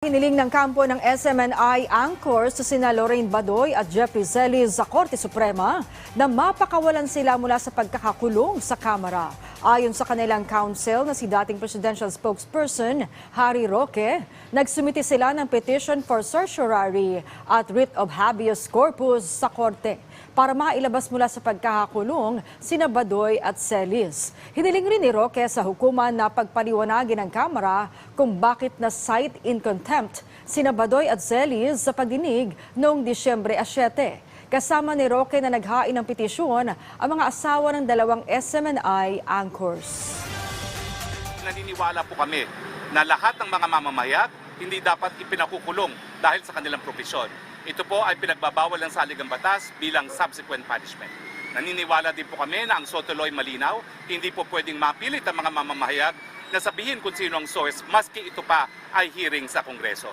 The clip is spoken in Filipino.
Hiniling ng kampo ng SMNI anchors sa sina Lorraine Badoy at Jeffrey Zelis sa Korte Suprema na mapakawalan sila mula sa pagkakakulong sa Kamara. Ayon sa kanilang counsel na si dating presidential spokesperson Harry Roque, nagsumiti sila ng petition for certiorari at writ of habeas corpus sa Korte para mailabas mula sa pagkakakulong sina Badoy at Celis. Hiniling rin ni Roque sa hukuman na pagpaliwanagin ng Kamara kung bakit na cite in contempt sina Badoy at Celis sa pagdinig noong Disyembre 7. Kasama ni Roque na naghain ng petisyon ang mga asawa ng dalawang SMNI anchors. naniniwala po kami na lahat ng mga mamamayan hindi dapat ipinakukulong dahil sa kanilang profesyon. Ito po ay pinagbabawal ng saligang batas bilang subsequent punishment. Naniniwala din po kami na ang Sotoloy malinaw, hindi po pwedeng mapilit ang mga mamamahayag na sabihin kung sino ang source maski ito pa ay hearing sa Kongreso.